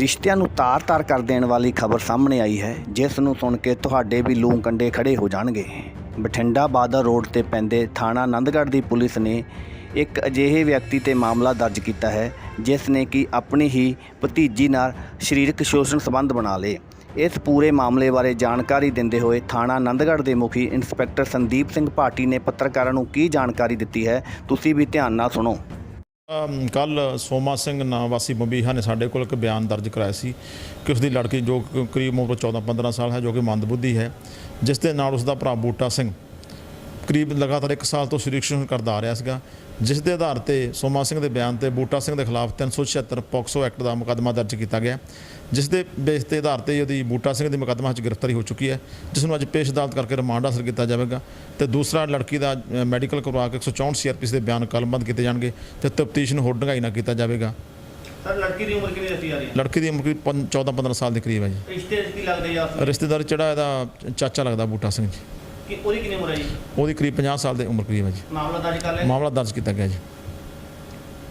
ਰਿਸ਼ਤਿਆਂ ਨੂੰ ਤਾਰ-ਤਾਰ ਕਰ ਦੇਣ ਵਾਲੀ ਖਬਰ ਸਾਹਮਣੇ ਆਈ ਹੈ, ਜਿਸ ਨੂੰ ਸੁਣ ਕੇ ਤੁਹਾਡੇ ਵੀ ਲੂੰ ਕੰਡੇ ਖੜੇ ਹੋ ਜਾਣਗੇ। ਬਠਿੰਡਾ ਬਾਦਰ ਰੋਡ ਤੇ ਪੈਂਦੇ ਥਾਣਾ ਆਨੰਦਗੜ੍ਹ ਦੀ ਪੁਲਿਸ ਨੇ ਇੱਕ ਅਜਿਹੇ ਵਿਅਕਤੀ ਤੇ ਮਾਮਲਾ ਦਰਜ ਕੀਤਾ ਹੈ, ਜਿਸ ਨੇ ਕਿ ਆਪਣੀ ਹੀ ਭਤੀਜੀ ਨਾਲ ਸਰੀਰਕ ਸ਼ੋਸ਼ਣ ਸੰਬੰਧ ਬਣਾ ਲਏ। ਇਸ ਪੂਰੇ ਮਾਮਲੇ ਬਾਰੇ ਜਾਣਕਾਰੀ ਦਿੰਦੇ ਹੋਏ ਥਾਣਾ ਆਨੰਦਗੜ੍ਹ ਦੇ ਮੁਖੀ ਇੰਸਪੈਕਟਰ ਸੰਦੀਪ ਸਿੰਘ ਭਾਟੀ ਨੇ ਪੱਤਰਕਾਰਾਂ ਨੂੰ ਕੀ ਜਾਣਕਾਰੀ ਦਿੱਤੀ ਹੈ, ਤੁਸੀਂ ਵੀ ਧਿਆਨ ਨਾਲ ਸੁਣੋ। ਕੱਲ ਸੋਮਾ ਸਿੰਘ ਨਾਂ ਵਾਸੀ ਬੰਬੀਹਾ ਨੇ ਸਾਡੇ ਕੋਲ ਇੱਕ ਬਿਆਨ ਦਰਜ ਕਰਾਇਆ ਸੀ ਕਿ ਉਸ ਦੀ ਲੜਕੀ ਜੋ ਕਰੀਬ ਉਮਰ 14-15 ਸਾਲ ਹੈ, ਜੋ ਕਿ ਮੰਦਬੁੱਧੀ ਹੈ, ਜਿਸ ਦੇ ਨਾਲ ਉਸ ਦਾ ਭਰਾ ਬੂਟਾ ਸਿੰਘ ਕਰੀਬ ਲਗਾਤਾਰ 1 ਸਾਲ ਤੋਂ ਸਰੀਰਕ ਕਰਦਾ ਆ ਰਿਹਾ ਸੀਗਾ। ਜਿਸ ਦੇ ਆਧਾਰ ਤੇ ਸੋਮਾ ਸਿੰਘ ਦੇ ਬਿਆਨ ਤੇ ਬੂਟਾ ਸਿੰਘ ਦੇ ਖਿਲਾਫ 376 ਪੋਕਸੋ ਐਕਟ ਦਾ ਮੁਕੱਦਮਾ ਦਰਜ ਕੀਤਾ ਗਿਆ। ਜਿਸ ਦੇ ਬੇਸ ਤੇ ਆਧਾਰ ਤੇ ਉਹਦੀ ਬੂਟਾ ਸਿੰਘ ਦੀ ਮੁਕੱਦਮਾ 'ਚ ਗ੍ਰਿਫਤਾਰੀ ਹੋ ਚੁੱਕੀ ਹੈ ਜਿਸ ਨੂੰ ਅੱਜ ਪੇਸ਼ ਅਦਾਲਤ ਕਰਕੇ ਰਿਮਾਂਡ ਹਾਸਲ ਕੀਤਾ ਜਾਵੇਗਾ। ਤੇ ਦੂਸਰਾ ਲੜਕੀ ਦਾ ਮੈਡੀਕਲ ਕਰਵਾ ਕੇ 164 ਸੀਆਰਪੀਸ ਦੇ ਬਿਆਨ ਕਲਮਬੰਦ ਕੀਤੇ ਜਾਣਗੇ ਤੇ ਤਫਤੀਸ਼ ਨੂੰ ਹੋਰ ਡੂੰਘਾਈ ਨਾਲ ਕੀਤਾ ਜਾਵੇਗਾ। ਸਰ ਲੜਕੀ ਦੀ ਉਮਰ ਕਿੰਨੀ ਦੱਸੀ ਜਾ ਰਹੀ ਹੈ? ਲੜਕੀ ਦੀ ਉਮਰ 14-15 ਸਾਲ ਦੇ ਕਰੀਬ ਹੈ ਜੀ। ਰਿਸ਼ਤੇ ਕੀ ਲੱਗਦੇ ਯਾਰ ਰਿਸ਼ਤੇਦਾਰ ਜਿਹੜਾ ਇਹਦਾ ਚਾਚਾ ਲੱਗਦਾ ਬੂਟਾ ਸਿੰਘ ਜੀ। ਕਿ ਉਹਦੀ ਕਿੰਨੀ ਉਮਰ ਹੈ ਜੀ? ਉਹਦੀ ਕਰੀਬ 50 ਸਾਲ ਦੀ ਉਮਰ ਕਰੀਬ ਹੈ ਜੀ। ਮਾਮਲਾ ਦਰਜ ਕਰ ਲਿਆ ਮਾਮਲਾ ਦਰਜ ਕੀਤਾ ਗਿਆ ਜੀ।